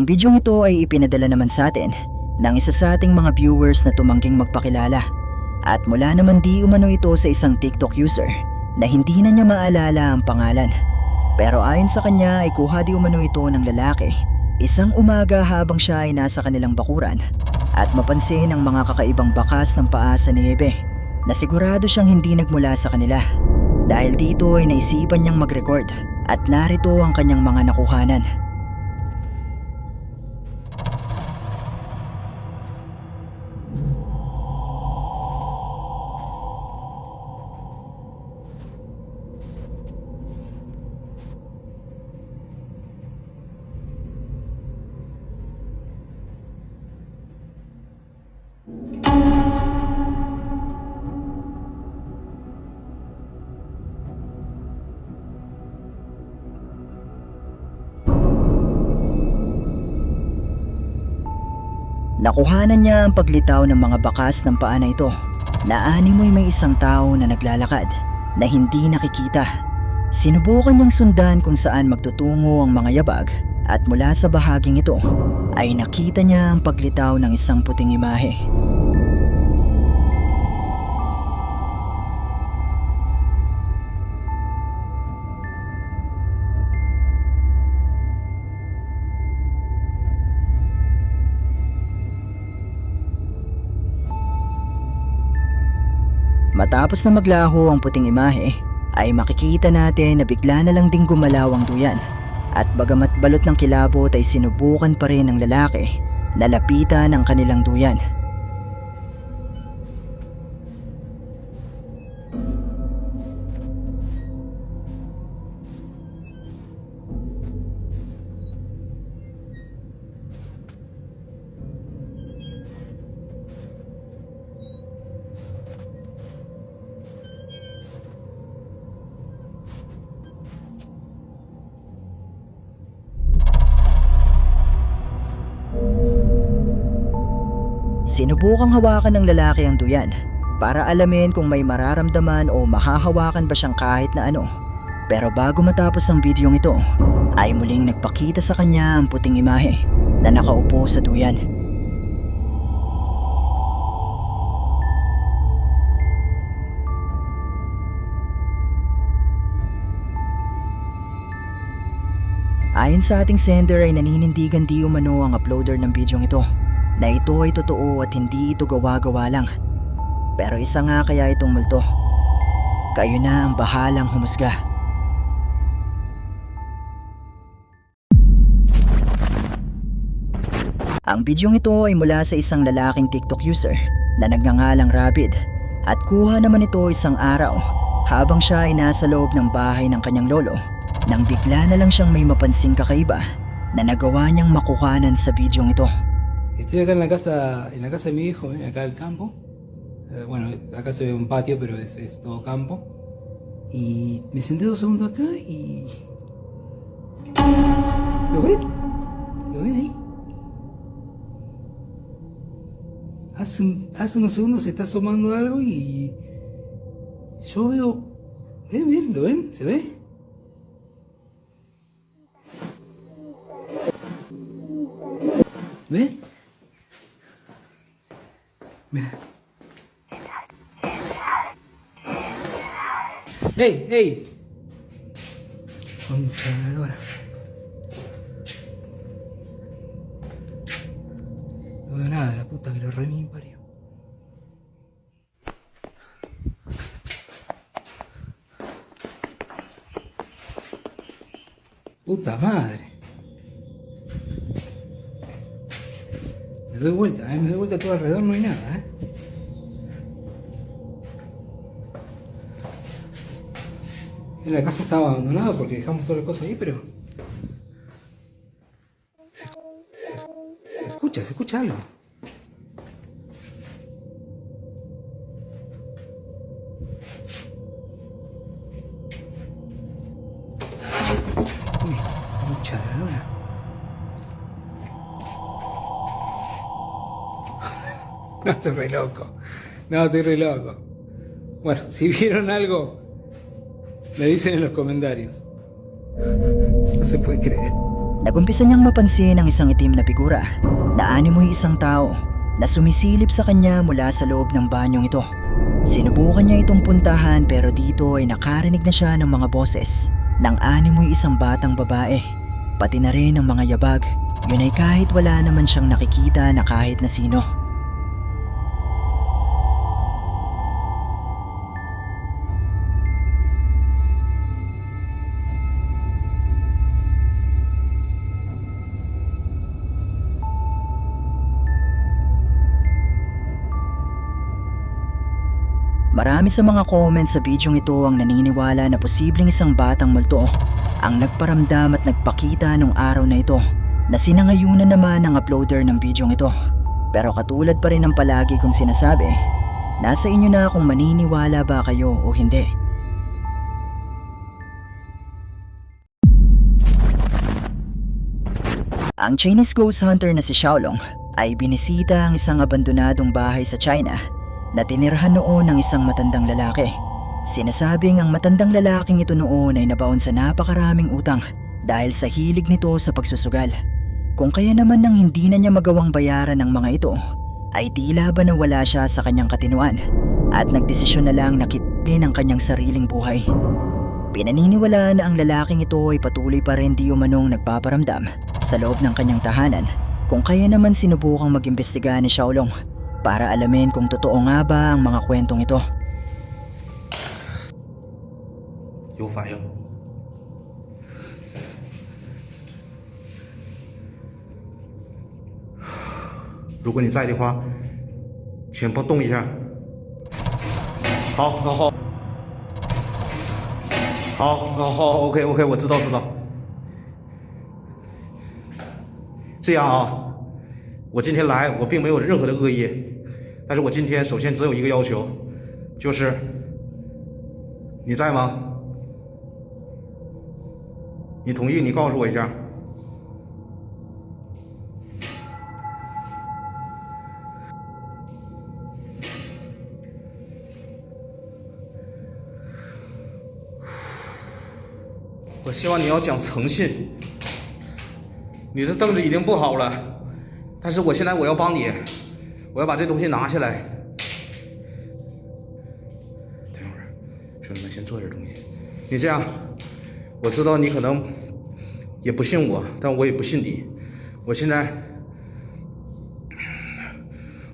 Ang bidyong ito ay ipinadala naman sa atin ng isa sa ating mga viewers na tumangging magpakilala. At mula naman di umano ito sa isang TikTok user na hindi na niya maalala ang pangalan. Pero ayon sa kanya ay kuha di umano ito ng lalaki. Isang umaga habang siya ay nasa kanilang bakuran at mapansin ang mga kakaibang bakas ng paa sa niebe na sigurado siyang hindi nagmula sa kanila. Dahil dito ay naisipan niyang mag-record at narito ang kanyang mga nakuhanan. Nakuhanan niya ang paglitaw ng mga bakas ng paa na ito na animoy may isang tao na naglalakad na hindi nakikita. Sinubukan niyang sundan kung saan magtutungo ang mga yabag at mula sa bahaging ito ay nakita niya ang paglitaw ng isang puting imahe. Matapos na maglaho ang puting imahe, ay makikita natin na bigla na lang ding gumalaw ang duyan. At bagamat balot ng kilabot ay sinubukan pa rin ng lalaki na lapitan ang kanilang duyan. Sinubukang hawakan ng lalaki ang duyan para alamin kung may mararamdaman o mahahawakan ba siyang kahit na ano. Pero bago matapos ang bidyong ito, ay muling nagpakita sa kanya ang puting imahe na nakaupo sa duyan. Ayon sa ating sender ay naninindigan di umano ang uploader ng bidyong ito na ito ay totoo at hindi ito gawa-gawa lang. Pero isa nga kaya itong multo. Kayo na ang bahalang humusga. Ang bidyong ito ay mula sa isang lalaking TikTok user na nagngangalang Rabid at kuha naman ito isang araw habang siya ay nasa loob ng bahay ng kanyang lolo nang bigla na lang siyang may mapansing kakaiba na nagawa niyang makuhanan sa bidyong ito. Estoy acá en la casa, en la casa de mi hijo, ¿eh? acá el campo. Eh, bueno, acá se ve un patio, pero es, es todo campo. Y me senté dos segundos acá y. ¿Lo ven? ¿Lo ven ahí? Hace, hace unos segundos se está asomando algo y. Yo veo. ¿Ven? ¿Ven? ¿Lo ven? ¿Se ve? ¿Ven? Mira. ¡Ey! ¡Ey! Concha de la lora. No veo nada, la puta que lo re mi parió. Puta madre. Me doy vuelta, ¿eh? me doy vuelta todo alrededor, no hay nada. ¿eh? La casa estaba abandonada porque dejamos todas las cosas ahí, pero. Se, se- se escucha, se escucha algo. Estoy re loco. No, estoy re loco. Bueno, si vieron algo, me dicen en los comentarios. No se puede creer. Nagumpisa niyang mapansin ang isang itim na figura na animoy isang tao na sumisilip sa kanya mula sa loob ng banyong ito. Sinubukan niya itong puntahan pero dito ay nakarinig na siya ng mga boses ng animoy isang batang babae. Pati na rin ang mga yabag, yun ay kahit wala naman siyang nakikita na kahit na sino. Marami sa mga comments sa bidyong ito ang naniniwala na posibleng isang batang multo ang nagparamdam at nagpakita nung araw na ito na sinangayunan naman ng uploader ng bidyong ito. Pero katulad pa rin ng palagi kong sinasabi, nasa inyo na kung maniniwala ba kayo o hindi. Ang Chinese ghost hunter na si Xiaolong ay binisita ang isang abandonadong bahay sa China na tinirahan noon ng isang matandang lalaki. Sinasabing ang matandang lalaking ito noon ay nabaon sa napakaraming utang dahil sa hilig nito sa pagsusugal. Kung kaya naman nang hindi na niya magawang bayaran ng mga ito, ay tila ba nawala siya sa kanyang katinuan at nagdesisyon na lang na kitin ang kanyang sariling buhay. Pinaniniwalaan na ang lalaking ito ay patuloy pa rin di umanong nagpaparamdam sa loob ng kanyang tahanan kung kaya naman sinubukang mag-imbestiga ni Xiaolong para alamin kung totoo nga ba ang mga kwentong ito. 有反应。如果你在的话，请帮动一下。好，好，好，好，好，好，OK OK，我知道知道。这样啊，我今天来，我并没有任何的恶意，但是我今天首先只有一个要求，就是你在吗？你同意？你告诉我一下。我希望你要讲诚信。你这凳子已经不好了，但是我现在我要帮你，我要把这东西拿下来。等会儿，兄弟们先做点东西。你这样，我知道你可能也不信我，但我也不信你。我现在，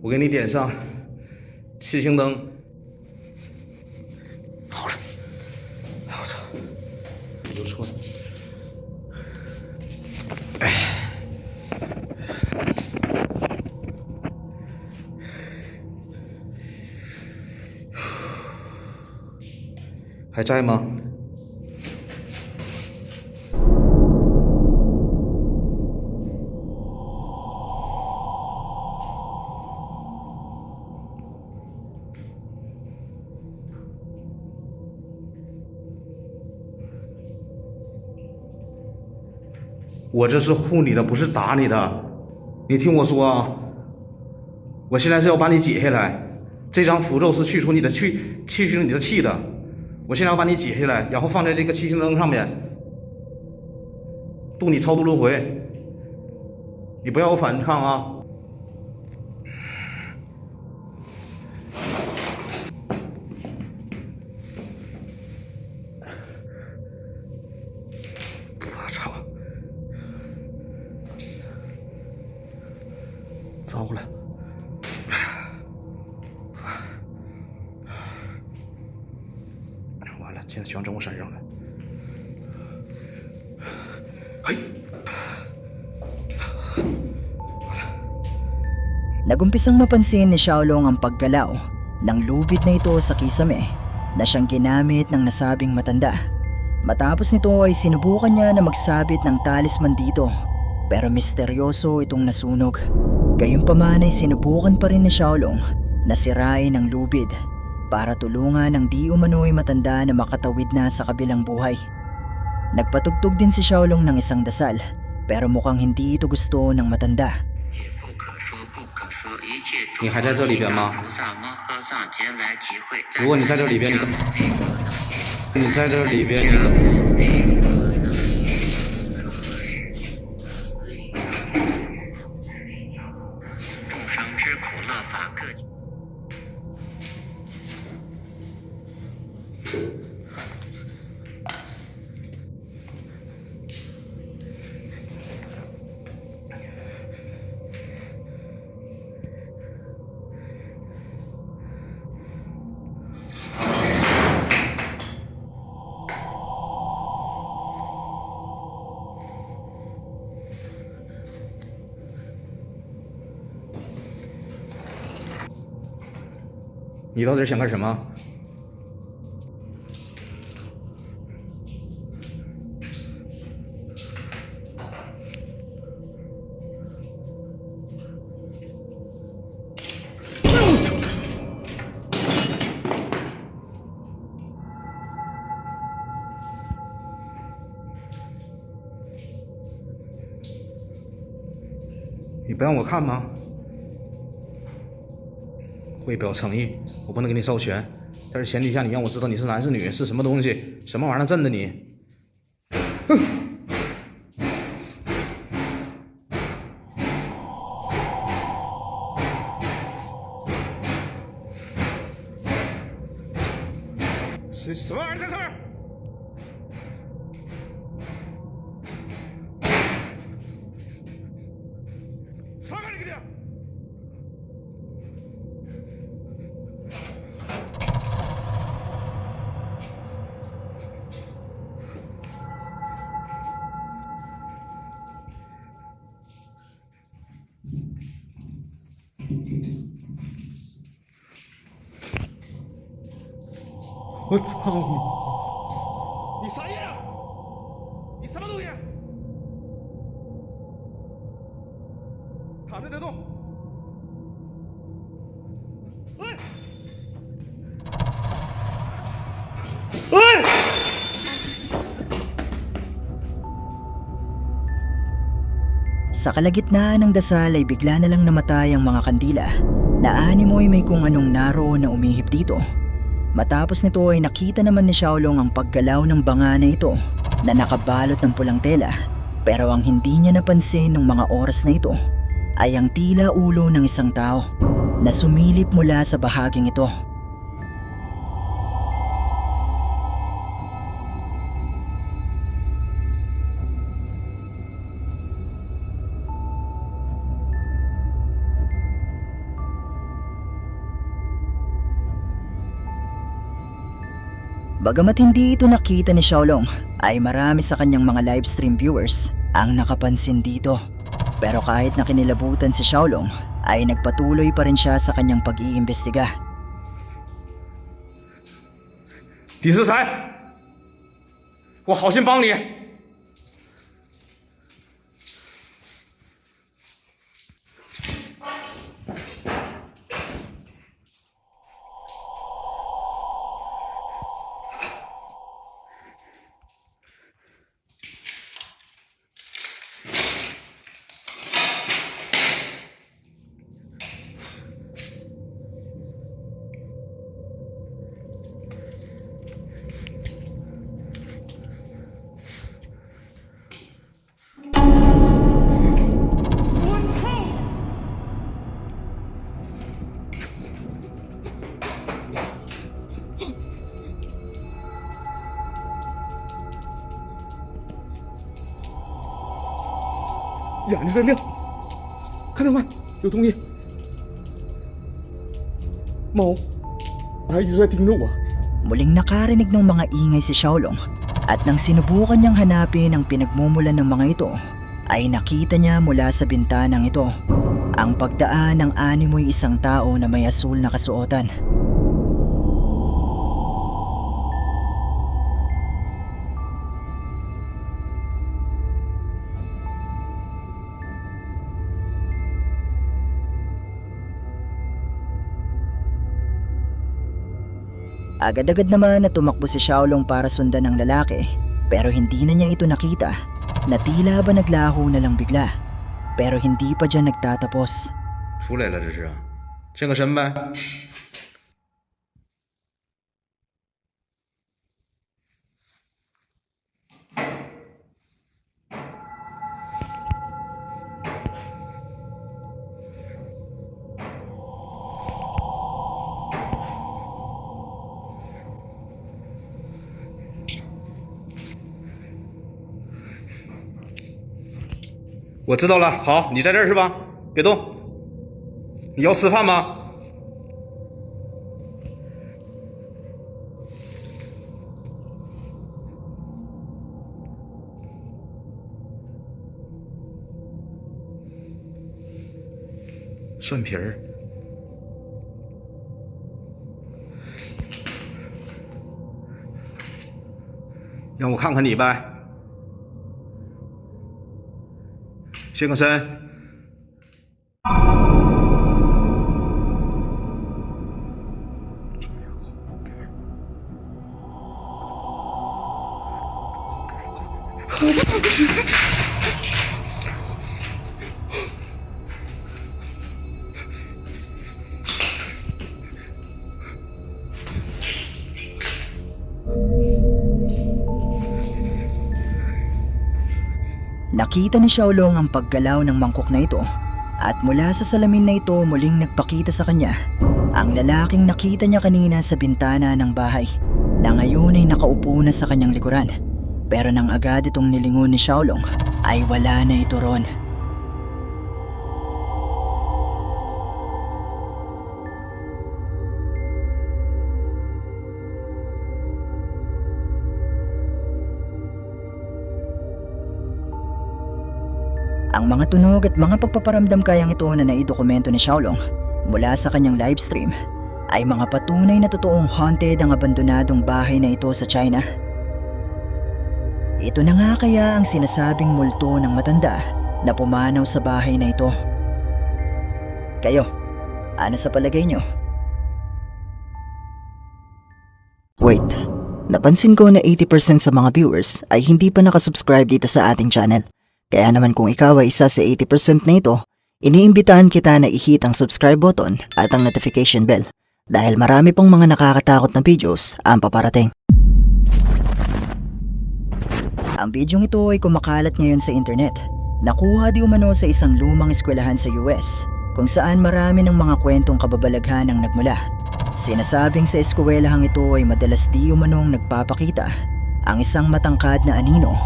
我给你点上七星灯。好了，哎我操，我又错了。在吗？我这是护你的，不是打你的。你听我说啊，我现在是要把你解下来。这张符咒是去除你的去去除你的气的。我现在要把你解下来，然后放在这个七星灯上面，渡你超度轮回。你不要反抗啊！Nagumpisang mapansin ni Xiaolong ang paggalaw ng lubid na ito sa kisame na siyang ginamit ng nasabing matanda. Matapos nito ay sinubukan niya na magsabit ng talisman dito pero misteryoso itong nasunog. Gayunpaman ay sinubukan pa rin ni Xiaolong na sirain ang lubid para tulungan ang di umano'y matanda na makatawid na sa kabilang buhay. Nagpatugtog din si Xiaolong ng isang dasal pero mukhang hindi ito gusto ng matanda. 你还在这里边吗？如果你在这里边，你你在这里边，你众生之苦乐法各。你到底想干什么？你不让我看吗？为表诚意，我不能给你授权，但是前提下你让我知道你是男是女，是什么东西，什么玩意儿震的你。Holzhaufen. Sa kalagitnaan ng dasal ay bigla na lang namatay ang mga kandila. Na animoy may kung anong naroon na umihip dito. Matapos nito ay nakita naman ni Xiaolong ang paggalaw ng banga na ito na nakabalot ng pulang tela pero ang hindi niya napansin ng mga oras na ito ay ang tila ulo ng isang tao na sumilip mula sa bahaging ito. Bagamat hindi ito nakita ni Xiaolong, ay marami sa kanyang mga livestream viewers ang nakapansin dito. Pero kahit na kinilabutan si Xiaolong, ay nagpatuloy pa rin siya sa kanyang pag-iimbestiga. 你是谁？我好心帮你。 眼睛在亮，看到没？有东西。猫，它一直在盯着我。 Muling nakarinig ng mga ingay si Xiaolong at nang sinubukan niyang hanapin ang pinagmumulan ng mga ito, ay nakita niya mula sa bintanang ito ang pagdaan ng animoy isang tao na may asul na kasuotan. Agad-agad naman na tumakbo si Xiaolong para sundan ng lalaki pero hindi na niya ito nakita na tila ba naglaho na lang bigla pero hindi pa dyan nagtatapos. 出来了，这是健个身呗。 知道了，好，你在这儿是吧？别动。你要吃饭吗？蒜皮儿。让我看看你呗。谢克森。Nakita ni Xiaolong ang paggalaw ng mangkok na ito at mula sa salamin na ito muling nagpakita sa kanya ang lalaking nakita niya kanina sa bintana ng bahay na ngayon ay nakaupo na sa kanyang likuran. Pero nang agad itong nilingon ni Xiaolong ay wala na ito ron. Ang mga tunog at mga pagpaparamdam kayang ito na naidokumento ni Xiaolong mula sa kanyang livestream ay mga patunay na totoong haunted ang abandonadong bahay na ito sa China. Ito na nga kaya ang sinasabing multo ng matanda na pumanaw sa bahay na ito. Kayo, ano sa palagay nyo? Wait, napansin ko na 80% sa mga viewers ay hindi pa nakasubscribe dito sa ating channel. Kaya naman kung ikaw ay isa sa 80% na ito, iniimbitahan kita na i-hit ang subscribe button at ang notification bell dahil marami pang mga nakakatakot na videos ang paparating. Ang bidyong ito ay kumakalat ngayon sa internet. Nakuha di umano sa isang lumang eskwelahan sa US kung saan marami ng mga kwentong kababalaghan ang nagmula. Sinasabing sa eskwelahang ito ay madalas di umanong nagpapakita ang isang matangkad na anino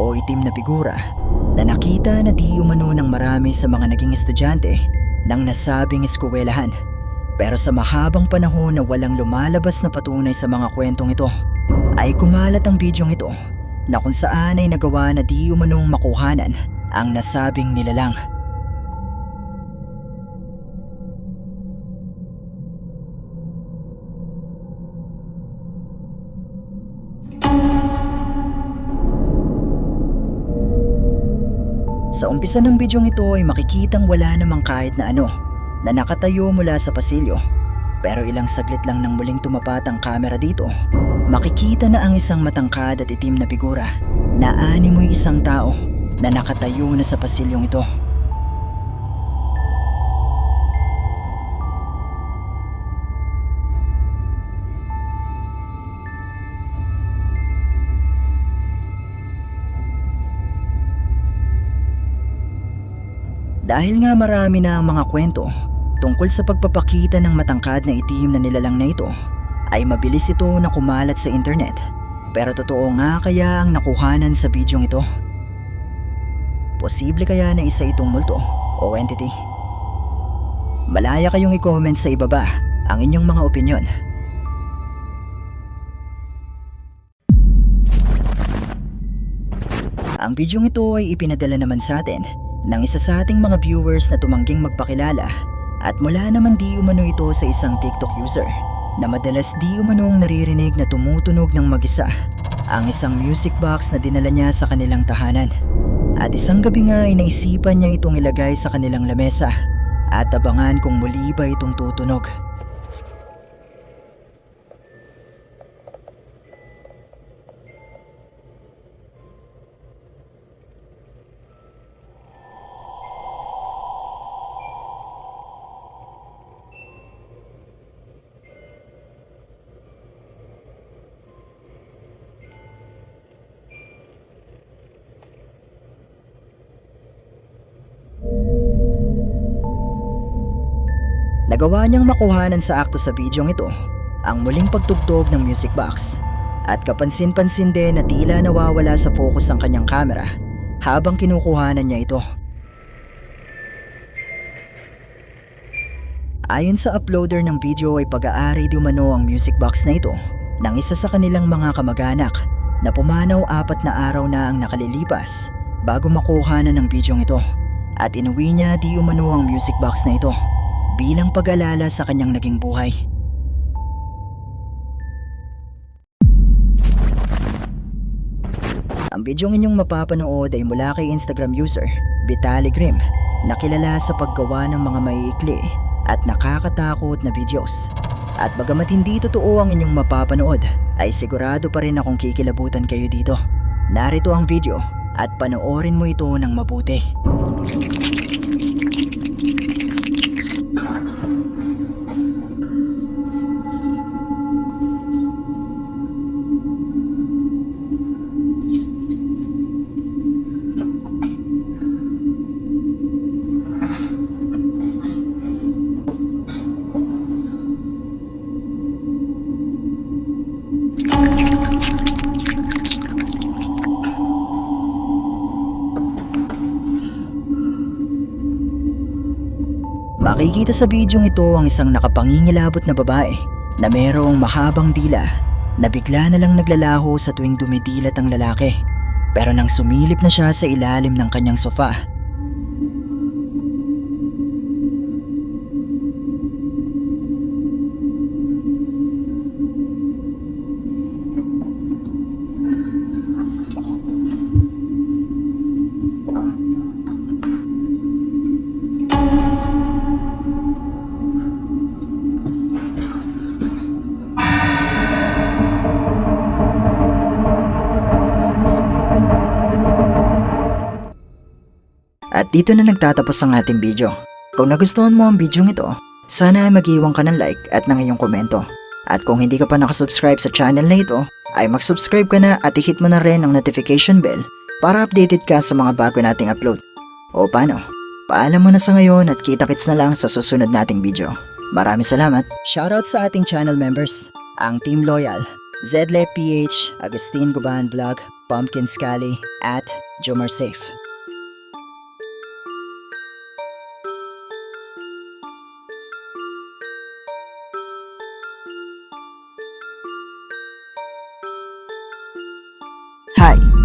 o itim na figura na nakita na di umano ng marami sa mga naging estudyante ng nasabing eskwelahan. Pero sa mahabang panahon na walang lumalabas na patunay sa mga kwentong ito, ay kumalat ang bidyong ito na kung saan ay nagawa na di umanong makuhanan ang nasabing nilalang. Sa umpisa ng bidyong ito ay makikitang wala namang kahit na ano na nakatayo mula sa pasilyo. Pero ilang saglit lang nang muling tumapat ang kamera dito, makikita na ang isang matangkad at itim na figura na animoy isang tao na nakatayo na sa pasilyong ito. Dahil nga marami na ang mga kwento tungkol sa pagpapakita ng matangkad na itim na nilalang na ito, ay mabilis ito na kumalat sa internet. Pero totoo nga kaya ang nakuhanan sa bidyong ito? Posible kaya na isa itong multo o entity? Malaya kayong i-comment sa ibaba ang inyong mga opinion. Ang bidyong ito ay ipinadala naman sa atin ng isa sa ating mga viewers na tumangging magpakilala at mula naman di umano ito sa isang TikTok user na madalas di umanong naririnig na tumutunog ng mag-isa ang isang music box na dinala niya sa kanilang tahanan. At isang gabi nga ay naisipan niya itong ilagay sa kanilang lamesa at abangan kung muli ba itong tutunog. Nagawa niyang makuhanan sa akto sa bidyong ito ang muling pagtugtog ng music box at kapansin-pansin din na tila nawawala sa focus ang kanyang kamera habang kinukuhanan niya ito. Ayon sa uploader ng video ay pag-aari di umano ang music box na ito ng isa sa kanilang mga kamag-anak na pumanaw apat na araw na ang nakalilipas bago makuha na ng bidyong ito at inuwi niya di umano ang music box na ito bilang pag-alala sa kanyang naging buhay. Ang bidyong inyong mapapanood ay mula kay Instagram user Vitali Grim na kilala sa paggawa ng mga maiikli at nakakatakot na videos. At bagamat hindi totoo ang inyong mapapanood, ay sigurado pa rin akong kikilabutan kayo dito. Narito ang video at panoorin mo ito ng mabuti. Makikita sa bidyong ito ang isang nakapangingilabot na babae na mayroong mahabang dila na bigla na lang naglalaho sa tuwing dumidilat ang lalaki. Pero nang sumilip na siya sa ilalim ng kanyang sofa, Dito na nagtatapos ang ating video. Kung nagustuhan mo ang video ito, sana ay mag-iwan ka ng like at ng iyong komento. At kung hindi ka pa nakasubscribe sa channel na ito, ay mag-subscribe ka na at i-hit mo na rin ang notification bell para updated ka sa mga bago nating upload. O paano? Paalam mo na sa ngayon at kita-kits na lang sa susunod nating video. Maraming salamat. Shoutout sa ating channel members, ang Team Loyal, Zedle PH, Agustin Guban Vlog, Pumpkin Scally, at Jomar Safe.